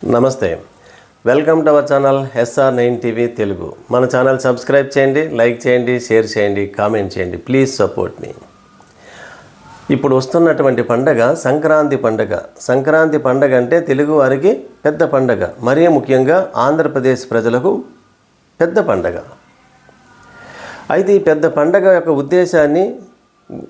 నమస్తే. Welcome to our channel SR nine TV Telugu. మన channel subscribe చేయండి like చేయండి షేర్ చేయండి కామెంట్ చేయండి. ప్లీజ్ సపోర్ట్ మీ. ఇప్పుడు వస్తున్నటువంటి పండగ సంక్రాంతి పండగ. సంక్రాంతి పండగ అంటే తెలుగు వారికి పెద్ద పండగ. మరీ ముఖ్యంగా ఆంధ్రప్రదేశ్ ప్రజలకు పెద్ద పండగ. అయితే ఈ పెద్ద పండగ యొక్క ఉద్దేశాన్ని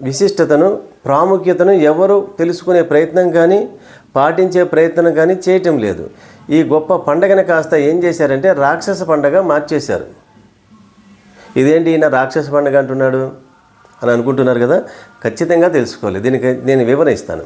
విశిష్టతను ప్రాముఖ్యతను ఎవరు తెలుసుకునే ప్రయత్నం కానీ పాటించే ప్రయత్నం కానీ చేయటం లేదు. ఈ గొప్ప పండగని కాస్త ఏం చేశారంటే రాక్షస పండగ మార్చేశారు. ఇదేంటి ఈయన రాక్షస పండగ అంటున్నాడు అని అనుకుంటున్నారు కదా? ఖచ్చితంగా తెలుసుకోవాలి. దీనికి నేను వివరణ ఇస్తాను.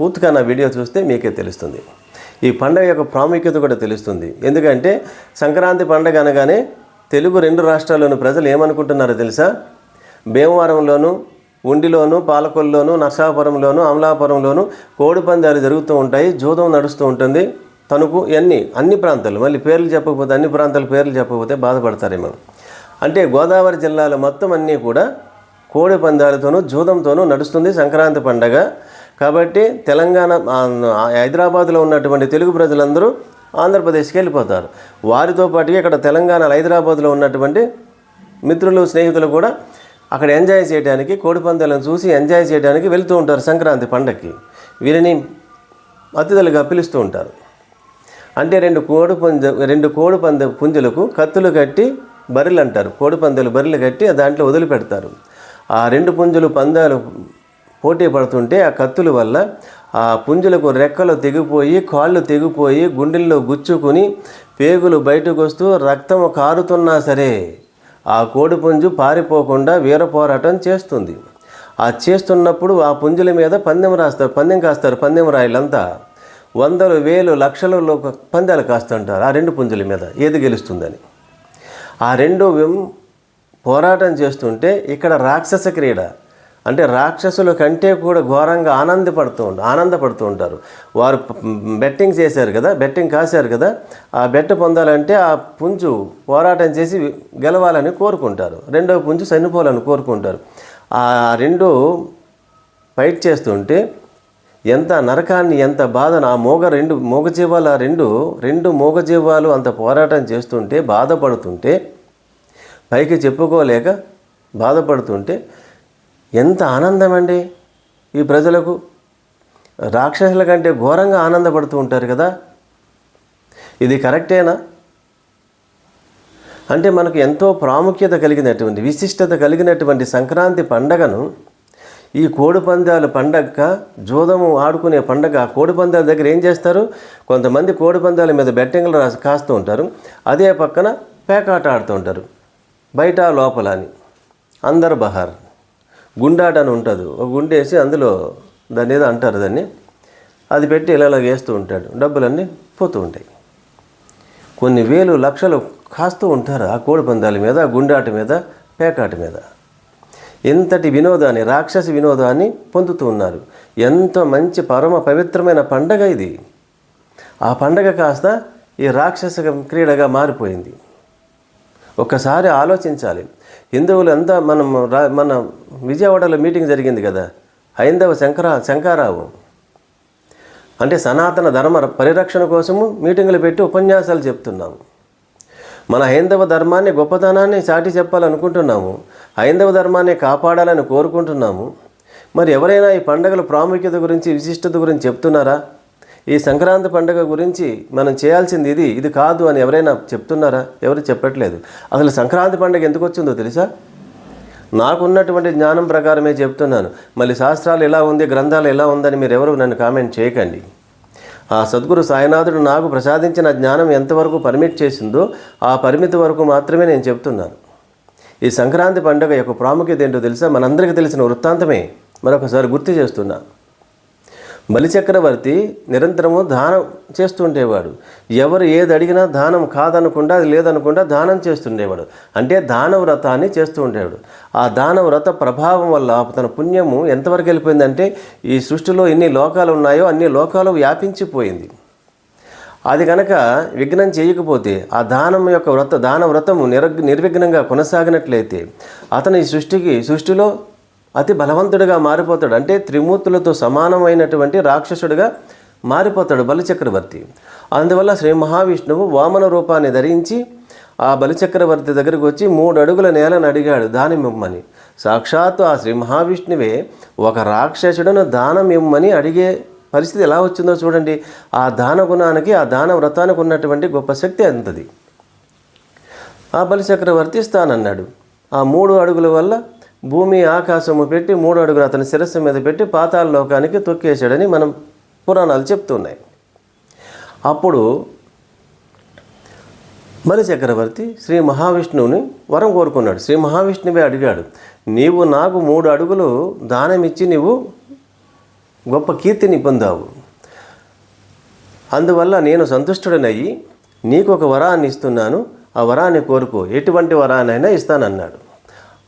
పూర్తిగా నా వీడియో చూస్తే మీకే తెలుస్తుంది. ఈ పండగ యొక్క ప్రాముఖ్యత కూడా తెలుస్తుంది. ఎందుకంటే సంక్రాంతి పండగ అనగానే తెలుగు రెండు రాష్ట్రాల్లోని ప్రజలు ఏమనుకుంటున్నారో తెలుసా? భీమవరంలోను ఉండిలోను పాలకొల్లోను నర్సాపురంలోను అమలాపురంలోను కోడి పందాలు జరుగుతూ ఉంటాయి జూదం నడుస్తూ ఉంటుంది. తణుకు ఇవన్నీ అన్ని ప్రాంతాలు. మళ్ళీ పేర్లు చెప్పకపోతే అన్ని ప్రాంతాల పేర్లు చెప్పకపోతే బాధపడతారేమో. అంటే గోదావరి జిల్లాలో మొత్తం అన్నీ కూడా కోడి పందాలతోనూ జూదంతోనూ నడుస్తుంది సంక్రాంతి పండగ. కాబట్టి తెలంగాణ హైదరాబాద్లో ఉన్నటువంటి తెలుగు ప్రజలందరూ ఆంధ్రప్రదేశ్కి వెళ్ళిపోతారు. వారితో పాటుగా ఇక్కడ తెలంగాణ హైదరాబాద్లో ఉన్నటువంటి మిత్రులు స్నేహితులు కూడా అక్కడ ఎంజాయ్ చేయడానికి కోడి పందాలను చూసి ఎంజాయ్ చేయడానికి వెళ్తూ ఉంటారు సంక్రాంతి పండగకి వీరిని అతిథులుగా పిలుస్తూ ఉంటారు. అంటే రెండు కోడి పుంజ రెండు కోడి పంద పుంజులకు కత్తులు కట్టి బర్రెలు అంటారు. కోడి పందాలు బర్రెలు కట్టి దాంట్లో వదిలిపెడతారు. ఆ రెండు పుంజులు పందాలు పోటీ పడుతుంటే ఆ కత్తుల వల్ల ఆ పుంజులకు రెక్కలు తెగిపోయి కాళ్ళు తెగిపోయి గుండెల్లో గుచ్చుకుని పేగులు బయటకు వస్తూ రక్తం కారుతున్నా సరే ఆ కోడి పుంజు పారిపోకుండా వీర పోరాటం చేస్తుంది. ఆ చేస్తున్నప్పుడు ఆ పుంజుల మీద పందెం రాస్తారు పందెం కాస్తారు పందెం రాయలంతా. వందలు వేలు లక్షలలో పందాలు కాస్తుంటారు ఆ రెండు పుంజుల మీద ఏది గెలుస్తుందని. ఆ రెండు విం- పోరాటం చేస్తుంటే ఇక్కడ రాక్షస క్రీడ అంటే రాక్షసుల కంటే కూడా ఘోరంగా ఆనందపడుతూ ఉంటారు ఆనందపడుతూ ఉంటారు. వారు బెట్టింగ్ చేశారు కదా బెట్టింగ్ కాశారు కదా ఆ బెట్ట పొందాలంటే ఆ పుంజు పోరాటం చేసి గెలవాలని కోరుకుంటారు. రెండో పుంజు చనిపోవాలని కోరుకుంటారు. ఆ రెండు ఫైట్ చేస్తుంటే ఎంత నరకాన్ని ఎంత బాధను ఆ మోగ రెండు మూగజీవాలు ఆ రెండు రెండు మూగజీవాలు అంత పోరాటం చేస్తుంటే బాధపడుతుంటే పైకి చెప్పుకోలేక బాధపడుతుంటే ఎంత ఆనందం అండి ఈ ప్రజలకు. రాక్షసుల కంటే ఘోరంగా ఆనందపడుతూ ఉంటారు కదా. ఇది కరెక్టేనా? అంటే మనకు ఎంతో ప్రాముఖ్యత కలిగినటువంటి విశిష్టత కలిగినటువంటి సంక్రాంతి పండగను ఈ కోడిపందాల పండగ జూదము ఆడుకునే పండగ ఆ కోడిపందాల దగ్గర ఏం చేస్తారు? కొంతమంది కోడిపందాల మీద బెట్టింగ్లు రాసి కాస్తూ ఉంటారు. అదే పక్కన పేకాట ఆడుతూ ఉంటారు. బయట లోపల అని. అందరు బహార్. గుండాట అని ఉంటుంది ఒక గుండె వేసి అందులో దాన్ని ఏదో అంటారు దాన్ని. అది పెట్టి ఇలా ఇలా వేస్తూ ఉంటాడు. డబ్బులన్నీ పోతూ ఉంటాయి. కొన్ని వేలు లక్షలు కాస్తూ ఉంటారు ఆ కోడి పందాల మీద ఆ గుండాట మీద పేకాట మీద. ఇంతటి వినోదాన్ని రాక్షసి వినోదాన్ని పొందుతూ ఉన్నారు. ఎంతో మంచి పరమ పవిత్రమైన పండగ ఇది. ఆ పండగ కాస్త ఈ రాక్షస క్రీడగా మారిపోయింది. ఒక్కసారి ఆలోచించాలి. హిందువులు అంతా మనం రా మన విజయవాడలో మీటింగ్ జరిగింది కదా. హైందవ శంకర శంకారావు. అంటే సనాతన ధర్మ పరిరక్షణ కోసము మీటింగులు పెట్టి ఉపన్యాసాలు చెప్తున్నాము. మన హైందవ ధర్మాన్ని గొప్పతనాన్ని చాటి చెప్పాలనుకుంటున్నాము. హైందవ ధర్మాన్ని కాపాడాలని కోరుకుంటున్నాము. మరి ఎవరైనా ఈ పండుగల ప్రాముఖ్యత గురించి విశిష్టత గురించి చెప్తున్నారా? ఈ సంక్రాంతి పండుగ గురించి మనం చేయాల్సింది ఇది ఇది కాదు అని ఎవరైనా చెప్తున్నారా? ఎవరు చెప్పట్లేదు. అసలు సంక్రాంతి పండుగ ఎందుకు వచ్చిందో తెలుసా? నాకున్నటువంటి జ్ఞానం ప్రకారమే చెప్తున్నాను. మళ్ళీ శాస్త్రాలు ఎలా ఉంది గ్రంథాలు ఎలా ఉందని మీరు ఎవరు నన్ను కామెంట్ చేయకండి. ఆ సద్గురు సాయినాథుడు నాకు ప్రసాదించిన జ్ఞానం ఎంతవరకు పర్మిట్ చేసిందో ఆ పరిమితి వరకు మాత్రమే నేను చెప్తున్నాను. ఈ సంక్రాంతి పండుగ యొక్క ప్రాముఖ్యత ఏంటో తెలుసా? మనందరికీ తెలిసిన వృత్తాంతమే. మరొకసారి గుర్తు చేస్తున్నాను బలిచక్రవర్తి నిరంతరము దానం చేస్తుండేవాడు. ఎవరు ఏది అడిగినా దానం కాదనకుండా అది లేదనకుండా దానం చేస్తుండేవాడు. అంటే దాన వ్రతాన్ని చేస్తూ ఉండేవాడు. ఆ దాన వ్రత ప్రభావం వల్ల తన పుణ్యము ఎంతవరకు వెళ్ళిపోయిందంటే ఈ సృష్టిలో ఎన్ని లోకాలు ఉన్నాయో అన్ని లోకాలు వ్యాపించిపోయింది. అది కనుక విఘ్నం చేయకపోతే ఆ దానం యొక్క వ్రత దాన వ్రతము నిర్ నిర్విఘ్నంగా కొనసాగినట్లయితే అతను ఈ సృష్టికి సృష్టిలో అతి బలవంతుడిగా మారిపోతాడు. అంటే త్రిమూర్తులతో సమానమైనటువంటి రాక్షసుడిగా మారిపోతాడు బలిచక్రవర్తి అందువల్ల శ్రీ మహావిష్ణువు వామన రూపాన్ని ధరించి ఆ బలిచక్రవర్తి దగ్గరకు వచ్చి మూడు అడుగుల నేలను అడిగాడు దానం ఇమ్మని సాక్షాత్తు ఆ శ్రీ మహావిష్ణువే ఒక రాక్షసుడును దానం ఇమ్మని అడిగే పరిస్థితి ఎలా వచ్చిందో చూడండి. ఆ దాన గుణానికి ఆ దాన వ్రతానికి ఉన్నటువంటి గొప్ప శక్తి అంతది. ఆ బలిచక్రవర్తి ఇస్తానన్నాడు ఆ మూడు అడుగుల వల్ల భూమి ఆకాశము పెట్టి మూడు అడుగులు అతని శిరస్సు మీద పెట్టి పాతాల లోకానికి తొక్కేశాడని మనం పురాణాలు చెప్తున్నాయి. అప్పుడు బలి చక్రవర్తి శ్రీ మహావిష్ణువుని వరం కోరుకున్నాడు. శ్రీ మహావిష్ణువే అడిగాడు నీవు నాకు మూడు అడుగులు దానమిచ్చి నీవు గొప్ప కీర్తిని పొందావు. అందువల్ల నేను సంతుష్టుడనయ్యి నీకు ఒక వరాన్ని ఇస్తున్నాను ఆ వరాన్ని కోరుకో. ఎటువంటి వరాన్నైనా ఇస్తానన్నాడు.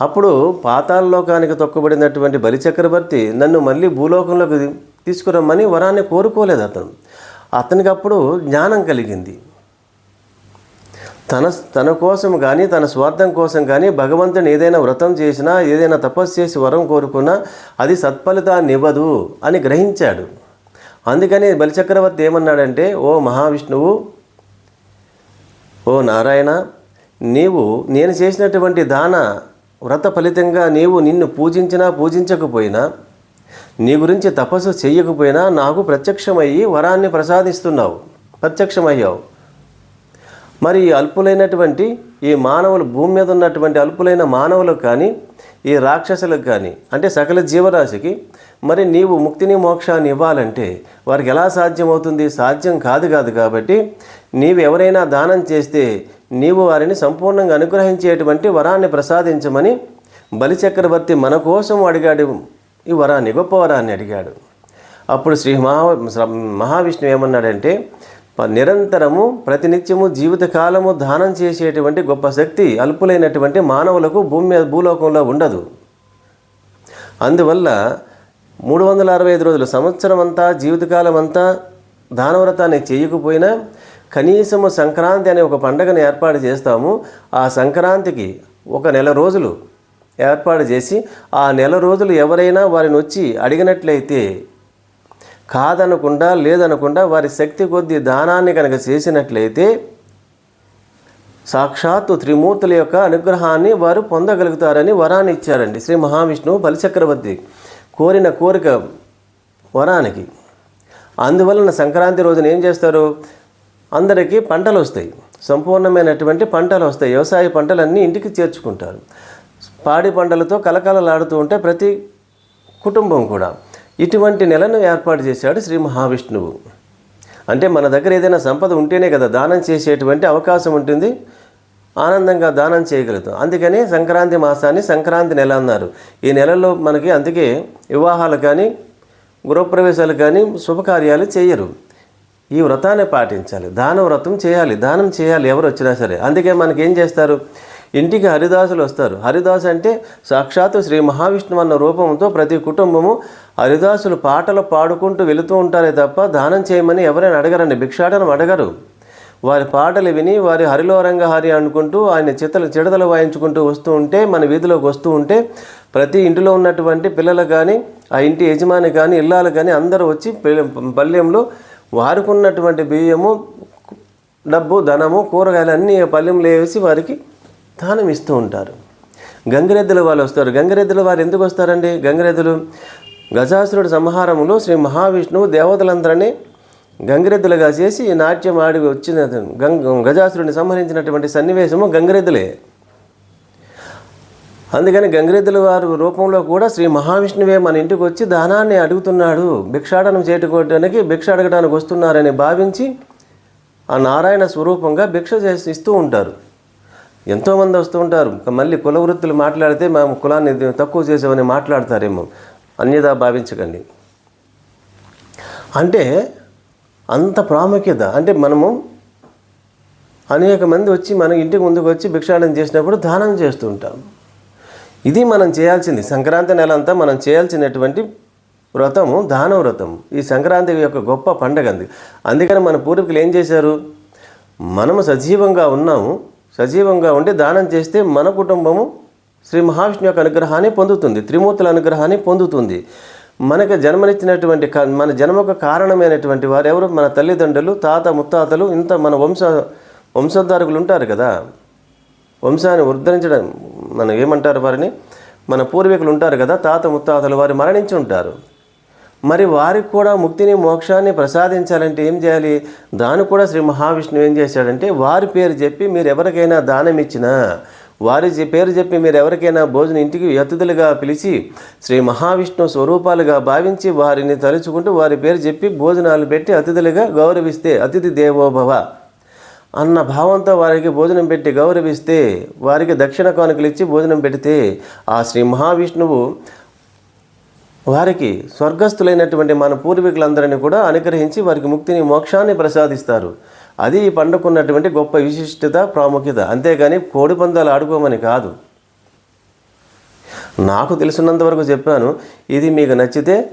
అప్పుడు పాతాళలోకానికి తొక్కబడినటువంటి బలిచక్రవర్తి నన్ను మళ్ళీ భూలోకంలోకి తీసుకురమ్మని వరాన్ని కోరుకోలేదు అతను. అతనికి అప్పుడు జ్ఞానం కలిగింది. తన తన కోసం కానీ తన స్వార్థం కోసం కానీ భగవంతుని ఏదైనా వ్రతం చేసినా ఏదైనా తపస్సు చేసి వరం కోరుకున్నా అది సత్ఫలితాన్ని ఇవ్వదు అని గ్రహించాడు. అందుకని బలిచక్రవర్తి ఏమన్నాడంటే ఓ మహావిష్ణువు ఓ నారాయణ నీవు నేను చేసినటువంటి దాన వ్రత ఫలితంగా నీవు నిన్ను పూజించినా పూజించకపోయినా నీ గురించి తపస్సు చేయకపోయినా నాకు ప్రత్యక్షమయ్యి వరాన్ని ప్రసాదిస్తున్నావు ప్రత్యక్షమయ్యావు. మరి ఈ అల్పులైనటువంటి ఈ మానవులు భూమి మీద ఉన్నటువంటి అల్పులైన మానవులకు కానీ ఈ రాక్షసులకు కానీ అంటే సకల జీవరాశికి మరి నీవు ముక్తిని మోక్షాన్ని ఇవ్వాలంటే వారికి ఎలా సాధ్యమవుతుంది? సాధ్యం కాదు కాదు కాబట్టి నీవు ఎవరైనా దానం చేస్తే నీవు వారిని సంపూర్ణంగా అనుగ్రహించేటువంటి వరాన్ని ప్రసాదించమని బలిచక్రవర్తి మన కోసం అడిగాడు. ఈ వరాన్ని గొప్ప వరాన్ని అడిగాడు. అప్పుడు శ్రీ మహా మహావిష్ణువు ఏమన్నాడంటే నిరంతరము ప్రతినిత్యము జీవితకాలము దానం చేసేటువంటి గొప్ప శక్తి అల్పులైనటువంటి మానవులకు భూమి మీద భూలోకంలో ఉండదు. అందువల్ల మూడు వందల అరవై ఐదు రోజులు సంవత్సరం అంతా జీవితకాలం అంతా దానవ్రతాన్ని చేయకపోయినా కనీసము సంక్రాంతి అనే ఒక పండగను ఏర్పాటు చేస్తాము. ఆ సంక్రాంతికి ఒక నెల రోజులు ఏర్పాటు చేసి ఆ నెల రోజులు ఎవరైనా వారిని వచ్చి అడిగినట్లయితే కాదనకుండా లేదనకుండా వారి శక్తి కొద్దీ దానాన్ని కనుక చేసినట్లయితే సాక్షాత్తు త్రిమూర్తుల యొక్క అనుగ్రహాన్ని వారు పొందగలుగుతారని వరాన్ని ఇచ్చారండి శ్రీ మహావిష్ణువు బలిచక్రవర్తి కోరిన కోరిక వరానికి. అందువలన సంక్రాంతి రోజున ఏం చేస్తారు? అందరికీ పంటలు వస్తాయి. సంపూర్ణమైనటువంటి పంటలు వస్తాయి. వ్యవసాయ పంటలన్నీ ఇంటికి చేర్చుకుంటారు. పాడి పంటలతో కలకలలాడుతూ ఉంటే ప్రతి కుటుంబం కూడా ఇటువంటి నెలను ఏర్పాటు చేశాడు శ్రీ మహావిష్ణువు. అంటే మన దగ్గర ఏదైనా సంపద ఉంటేనే కదా దానం చేసేటువంటి అవకాశం ఉంటుంది. ఆనందంగా దానం చేయగలుగుతాం. అందుకని సంక్రాంతి మాసాన్ని సంక్రాంతి నెల అన్నారు. ఈ నెలలో మనకి అందుకే వివాహాలు కానీ గృహప్రవేశాలు కానీ శుభకార్యాలు చేయరు. ఈ వ్రతాన్ని పాటించాలి. దాన వ్రతం చేయాలి. దానం చేయాలి ఎవరు వచ్చినా సరే. అందుకే మనకి ఏం చేస్తారు? ఇంటికి హరిదాసులు వస్తారు. హరిదాస్ అంటే సాక్షాత్తు శ్రీ మహావిష్ణువు అన్న రూపంతో ప్రతి కుటుంబము హరిదాసులు పాటలు పాడుకుంటూ వెళుతూ ఉంటారే తప్ప దానం చేయమని ఎవరైనా అడగరండి. భిక్షాటనం అడగరు. వారి పాటలు విని వారి హరిలో రంగహారి అనుకుంటూ ఆయన చిత్తలు చిడతలు వాయించుకుంటూ వస్తూ ఉంటే మన వీధిలోకి వస్తూ ఉంటే ప్రతి ఇంటిలో ఉన్నటువంటి పిల్లలు కానీ ఆ ఇంటి యజమాని కానీ ఇల్లాలు కానీ అందరూ వచ్చి పల్లెంలో వారికి ఉన్నటువంటి బియ్యము డబ్బు ధనము కూరగాయలు అన్నీ పల్లెంలో వేసి వారికి దానం ఇస్తూ ఉంటారు. గంగిరెద్దుల వాళ్ళు వస్తారు. గంగిరెద్దుల వారు ఎందుకు వస్తారండి? గంగిరెద్దులు గజాసురుడి సంహారంలో శ్రీ మహావిష్ణువు దేవతలందరినీ గంగిరెద్దులుగా చేసి నాట్యం ఆడి వచ్చిన గంగ గజాసురుడిని సంహరించినటువంటి సన్నివేశము గంగిరెద్దులే. అందుకని గంగిరెద్దుల వారి రూపంలో కూడా శ్రీ మహావిష్ణువే మన ఇంటికి వచ్చి దానాన్ని అడుగుతున్నాడు. భిక్షాటనం చేటుకోవడానికి భిక్ష అడగడానికి వస్తున్నారని భావించి ఆ నారాయణ స్వరూపంగా భిక్ష చేసి ఇస్తూ ఉంటారు. ఎంతోమంది వస్తూ ఉంటారు. మళ్ళీ కుల వృత్తులు మాట్లాడితే మేము కులాన్ని తక్కువ చేసామని మాట్లాడతారేమో. అన్యదా భావించకండి. అంటే అంత ప్రాముఖ్యత అంటే మనము అనేక మంది వచ్చి మన ఇంటికి ముందుకు వచ్చి భిక్షాటన చేసినప్పుడు దానం చేస్తూ ఉంటాం. ఇది మనం చేయాల్సింది. సంక్రాంతి నెల అంతా మనం చేయాల్సినటువంటి వ్రతము దాన వ్రతం ఈ సంక్రాంతి యొక్క గొప్ప పండగ అంది. అందుకని మన పూర్వీకులు ఏం చేశారు? మనము సజీవంగా ఉన్నాము. సజీవంగా ఉండి దానం చేస్తే మన కుటుంబము శ్రీ మహావిష్ణు యొక్క అనుగ్రహాన్ని పొందుతుంది. త్రిమూర్తుల అనుగ్రహాన్ని పొందుతుంది. మనకు జన్మనిచ్చినటువంటి మన జన్మకు కారణమైనటువంటి వారు ఎవరు మన తల్లిదండ్రులు తాత ముత్తాతలు ఇంత మన వంశ వంశధారకులు ఉంటారు కదా. వంశాన్ని ఉద్ధరించడం మనం ఏమంటారు వారిని? మన పూర్వీకులు ఉంటారు కదా తాత ముత్తాతలు వారు మరణించి ఉంటారు. మరి వారికి కూడా ముక్తిని మోక్షాన్ని ప్రసాదించాలంటే ఏం చేయాలి? దాని కూడా శ్రీ మహావిష్ణువు ఏం చేశాడంటే వారి పేరు చెప్పి మీరు ఎవరికైనా దానం ఇచ్చినా వారి పేరు చెప్పి మీరు ఎవరికైనా భోజనం ఇంటికి అతిథులుగా పిలిచి శ్రీ మహావిష్ణువు స్వరూపాలుగా భావించి వారిని తలుచుకుంటూ వారి పేరు చెప్పి భోజనాలు పెట్టి అతిథులుగా గౌరవిస్తే అతిథి దేవోభవ అన్న భావంతో వారికి భోజనం పెట్టి గౌరవిస్తే వారికి దక్షిణ కానుకలు ఇచ్చి భోజనం పెడితే ఆ శ్రీ మహావిష్ణువు వారికి స్వర్గస్థులైనటువంటి మన పూర్వీకులందరినీ కూడా అనుగ్రహించి వారికి ముక్తిని మోక్షాన్ని ప్రసాదిస్తారు. అది ఈ పండుకున్నటువంటి గొప్ప విశిష్టత ప్రాముఖ్యత. అంతేగాని కోడి పందాలు ఆడుకోమని కాదు. నాకు తెలిసినంత వరకు చెప్పాను ఇది మీకు నచ్చితే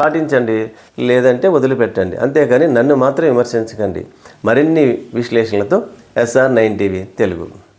పాటించండి లేదంటే వదిలిపెట్టండి. అంతేకాని నన్ను మాత్రం విమర్శించకండి. మరిన్ని విశ్లేషణలతో ఎస్ఆర్ నైన్ టీవీ తెలుగు.